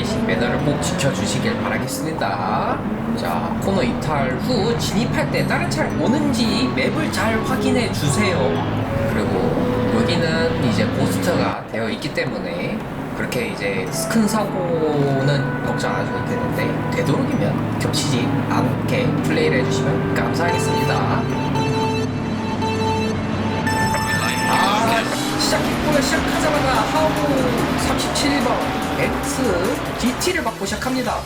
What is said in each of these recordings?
레이싱 매너를 꼭 지켜주시길 바라겠습니다. 자, 코너 이탈 후 진입할 때 다른 차를 오는지 맵을 잘 확인해 주세요. 그리고 여기는 이제 고스트가 되어 있기 때문에 그렇게 이제 큰 사고는 걱정 안 하셔도 되는데 되도록이면 겹치지 않게 플레이를 해주시면 감사하겠습니다. 아, 시작했고요. 시작하자마자 하우 37번 X DT를 받고 시작합니다.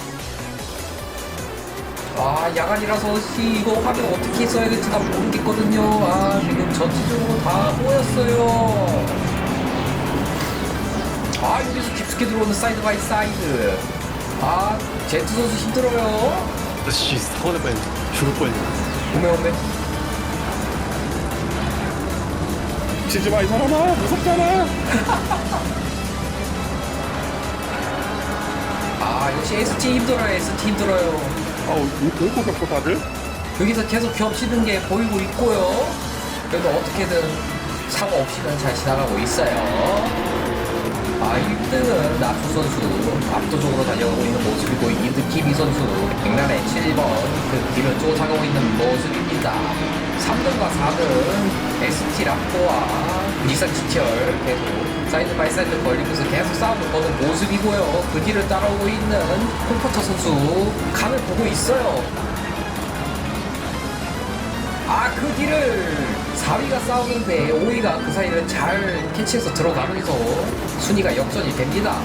아, 야간이라서 이거 화면 어떻게 써야 될지 다 모르겠거든요. 아, 지금 전체적으로 다 보였어요. 아, 여기서 깊숙이 들어오는 사이드 바이 사이드. 아, 제트 선수 힘들어요. 씨 사고 날 뻔했네 죽을 뻔했네 오메 오메. 치지 마 이 사람아 무섭잖아 역시 ST 힘들어요. ST 힘들어요. 아우 울고 겪고 다들 여기서 계속 겹치는 게 보이고 있고요. 그래도 어떻게든 사고 없이는 잘 지나가고 있어요. 아, 1등은 나투 선수 압도적으로 달려가고 있는 모습이고 2등 키비 선수 백날의 7번 그 뒤를 쫓아가고 있는 모습입니다. 3등과 4등 ST 라포와 니산 지철 계속 사이드 바이 사이드 걸리면서 계속 싸움을 거는 모습이고요. 그 뒤를 따라오고 있는 콤포터 선수 간을 보고 있어요. 아, 그 뒤를 4위가 싸우는데 5위가 그 사이를 잘 캐치해서 들어가면서 순위가 역전이 됩니다.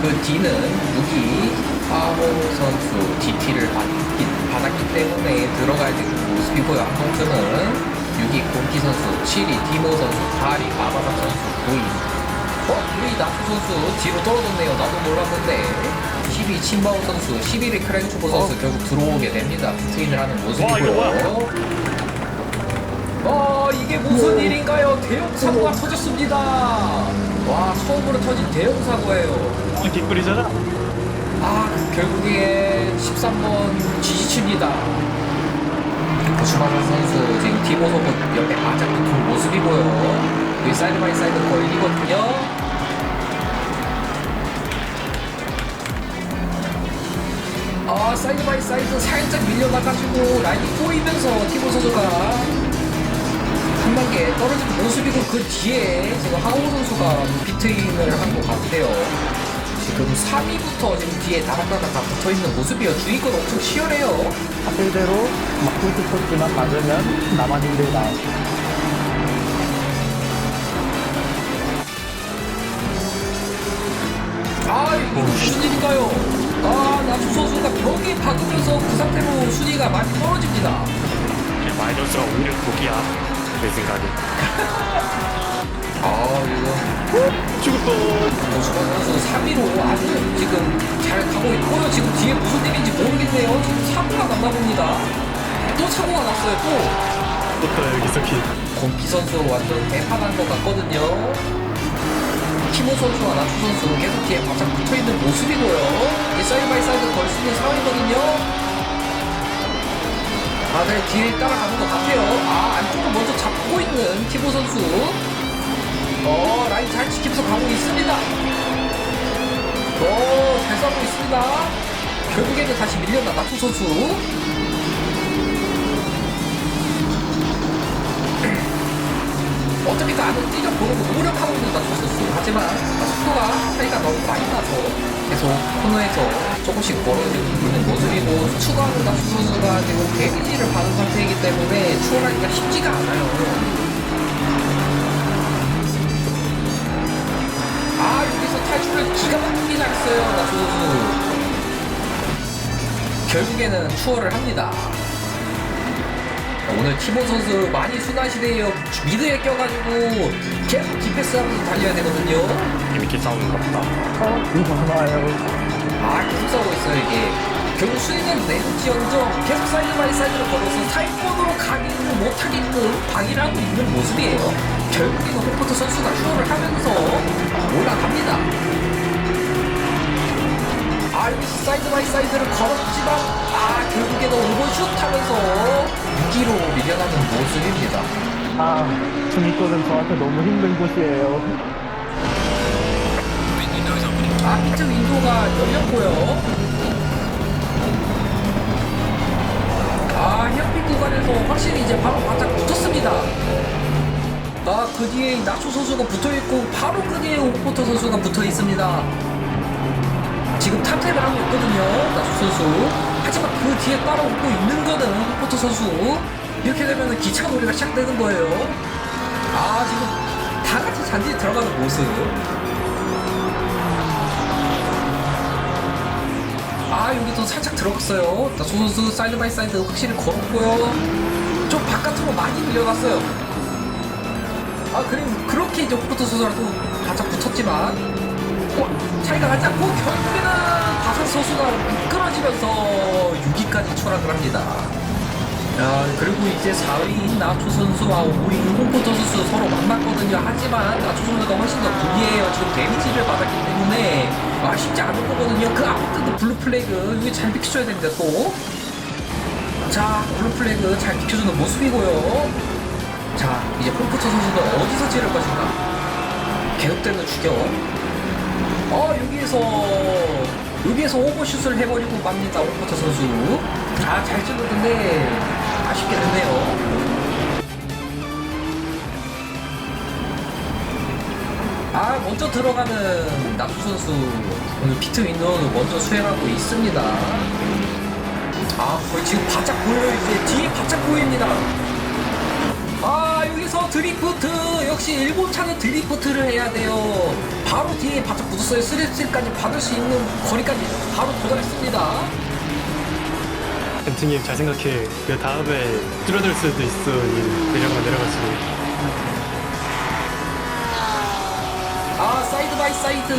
그 뒤는 6위 하호 선수 DT를 받았기 때문에 들어가야 되는 모습이고요. 한동수는 6위 공기 선수, 7위 디모 선수, 8위 마바사 선수, 9위 어? 우리 나프 선수 뒤로 떨어졌네요. 나도 몰랐는데. 10위 친바오 선수, 11위 크랭초보 선수 결국 들어오게 됩니다. 트윈을 하는 모습이고요. 어, 이게 무슨 일인가요? 대형 사고가 터졌습니다. 와, 처음으로 터진 대형 사고예요. 아 개꿀이잖아 아, 결국에 13번 지지칩니다. 슈마사 선수 지금 티모 소고 옆에 바짝 붙은 모습이 고요. 여기 사이드 바이 사이드 걸리거든요. 아, 사이드 바이 사이드 살짝 밀려나가지고 라인이 꼬이면서 티모 선수가 한 단계 떨어진 모습이고 그 뒤에 지금 하호 선수가 비트인을 한 것 같아요. 지금 3위부터 지금 뒤에 다닥다닥 다 붙어 있는 모습이요. 주의권 엄청 치열해요. 사실대로 맞고 싶었지만 맞으면 나만 힘들다. 아, 이거 무슨 일인가요? 아, 나주 선수가 벽에 박으면서 그 상태로 순위가 많이 떨어집니다. 마이너스가 오히려 독이야 내 생각에 아, 이거 죽었어 오수만 선수 3위로 아주 지금 잘 가고 있고요. 지금 뒤에 무슨 일인지 모르겠네요. 지금 사고가 났나 봅니다. 또 사고가 났어요, 또. 떴다 여기서 키 공기 선수 완전 대파난 것 같거든요. 키모 선수와 나투 선수 계속 뒤에 바짝 붙어 있는 모습이고요. 이 사이드 바이 사이드 걸 수 있는 상황이거든요. 다들 뒤에 따라가는 것 같아요. 아, 안쪽을 먼저 잡고 있는 키모 선수. 어, 라인 잘 지키면서 가고 있습니다. 어, 잘 싸고 있습니다. 결국에는 다시 밀려나 나투 선수. 어차피 그 안을 뛰려보려고 노력하고 있는 나투 선수. 하지만 속도가 차이가 너무 많이 나서 계속 코너에서 조금씩 멀어지고 있는 모습이고 추가하는 나투 선수가 지금 데미지를 받은 상태이기 때문에 추월하기가 쉽지가 않아요. 나투 선수. 결국에는 추월을 합니다. 오늘 티모 선수 많이 순하시대요. 미드에 껴가지고 계속 디패스 하면서 달려야 되거든요. 재밌게 싸우는가 보다 어, 이거 나와요. 아, 계속 싸우고 있어요, 이게. 결국 순위는 내는지언정 계속 사이드 바이 사이드로 걸어서 사이권으로 가기는 못하게끔 방해를 하고 있는 모습이에요. 결국에는 호퍼트 선수가 추월을 하면서 올라갑니다. 아, 여기서 사이드 바이 사이드를 걸었지만, 아, 결국에는 오버슛 하면서 6위로 밀려나는 모습입니다. 아, 중위권은 저한테 너무 힘든 곳이에요. 아, 피트 윈도우가 열렸고요. 아, 헤어핀 구간에서 확실히 이제 바로 바짝 붙었습니다. 아, 그 뒤에 나초 선수가 붙어 있고, 바로 그 뒤에 오포터 선수가 붙어 있습니다. 지금 탑탭을 하고 있거든요, 나초 선수. 하지만 그 뒤에 따라오고 있는 거는 오포터 선수. 이렇게 되면 기차 놀이가 시작되는 거예요. 아, 지금 다 같이 잔디에 들어가는 모습. 아 여기도 살짝 들어갔어요 나소 선수 사이드 바이 사이드 확실히 걸었고요 좀 바깥으로 많이 밀려났어요 아 그리고 그렇게 이제 호프트 선수랑도 바짝 붙었지만 어, 차이가 나지 않고 미끄러지면서 6위까지 추락을 합니다 야, 그리고 이제 4위인 나초 선수와 5위인 홍포터 선수 서로 만났거든요. 하지만 나초 선수가 훨씬 더 불리해요. 지금 데미지를 받았기 때문에 아, 쉽지 않은 거거든요. 그 뜨는 블루 플래그 이게 잘 비켜줘야 됩니다. 또. 자, 블루 플래그 잘 비켜주는 모습이고요. 자, 이제 홍포터 선수는 어디서 찌를 것인가? 계속되는 추격. 어, 여기에서 여기에서 오버슛을 해버리고 맙니다. 홍포터 선수. 아, 잘 찔렀는데 아쉽게 됐네요. 아, 먼저 들어가는 낙수 선수 오늘 피트 윈도우는 먼저 수행하고 있습니다. 아, 거의 지금 바짝 보여요. 이제 뒤에 바짝 보입니다. 아, 여기서 드리프트. 역시 일본 차는 드리프트를 해야 돼요. 바로 뒤에 바짝 붙었어요. 스리스까지 받을 수 있는 거리까지 바로 도달했습니다. 벤트님 잘 생각해. 그 다음에 줄어들 수도 있어. 이 내려가 내려가지고. 아 사이드 바이 사이드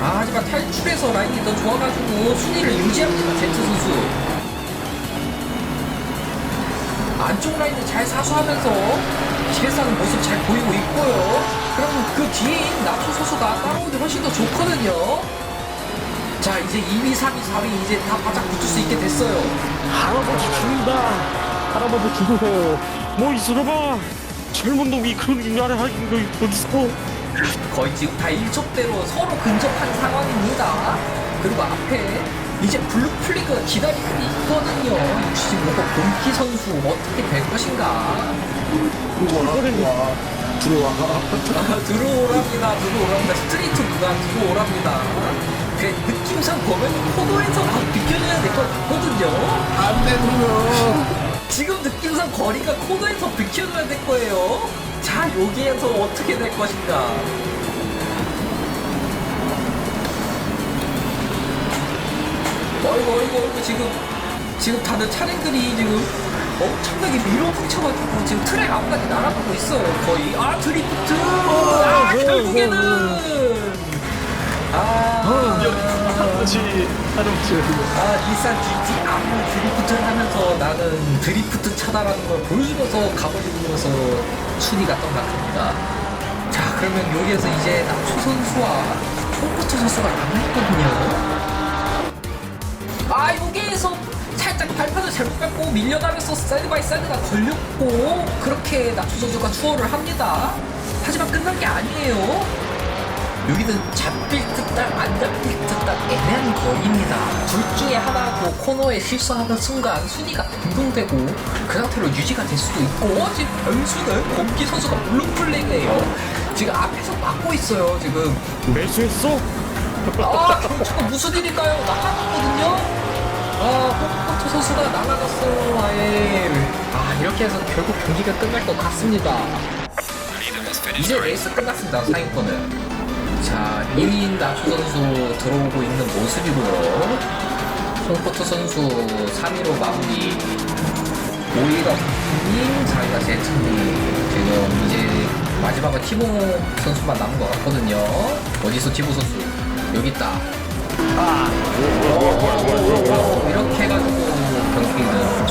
아 하지만 탈출해서 라인이 더 좋아가지고 순위를 유지합니다 제트 선수 안쪽 라인을 잘 사수하면서 집에서는 모습 잘 보이고 있고요 그럼 그 뒤에인 나초 선수가 따라오기 훨씬 더 좋거든요 자 이제 2위 3위 4위 이제 다 바짝 붙을 수 있게 됐어요 할아버지 죽는다. 할아버지 죽으세요. 뭐 있어봐. 젊은 놈이 그런 말을 하는 거 어딨어? 거의 지금 다 일촉대로 서로 근접한 상황입니다. 그리고 앞에 이제 블루 플리그가 기다리고 있거든요. 65호 본키 선수 어떻게 될 것인가? 들어와. 들어와. 아, 들어오랍니다. 들어오랍니다. 스트리트 구간 들어오랍니다. 그 느낌상 보면 코너에서 막 비켜줘야 될 것 같거든요. 안 되는요. 지금 느낌상 거리가 코너에서 비켜줘야 될 거예요. 자, 여기에서 어떻게 될 것인가? 어이구, 어이구, 어이구, 지금, 지금 다들 차량들이 지금 엄청나게 밀어붙여가지고 지금 트랙 앞까지 날아가고 있어요, 거의. 아, 드리프트! 아, 결국에는! 아, 할아버지, 할아버지. 아, 닛산 GT 앞을 드리프트를 하면서 나는 드리프트 차다라는 걸 보여주면서 가버리면서 순위가 떡락합니다. 자, 그러면 여기에서 이제 나초 선수와 홍포터 선수가 남아있거든요. 아, 여기에서 살짝 발판을 잘못 밟고 밀려나면서 사이드 바이 사이드가 걸렸고, 그렇게 나초 선수가 추월을 합니다. 하지만 끝난 게 아니에요. 여기는 잡힐 듯딱 안 잡힐 듯딱 애매한 거리입니다. 둘 중에 하나고 코너에 실수하는 순간 순위가 변동되고 그 상태로 유지가 될 수도 있고 어, 지금 변수는 검기 선수가 블루 플래그예요. 지금 앞에서 막고 있어요. 지금 매수했어? 아 경주가 무슨 일일까요? 나가거든요. 선수가 날아갔어요. 아예 아 이렇게 해서 결국 경기가 끝날 것 같습니다. 이제 레이스 끝났습니다. 상위권은. 자, 2위인 나초 선수 들어오고 있는 모습이고요. 홍포터 선수 3위로 마무리. 5위가 님, 4위가 제트님. 지금 이제 마지막은 티모 선수만 남은 것 같거든요. 어디서 티모 선수? 여기 있다. 아, 오, 오, 오. 이렇게 해가지고 경기는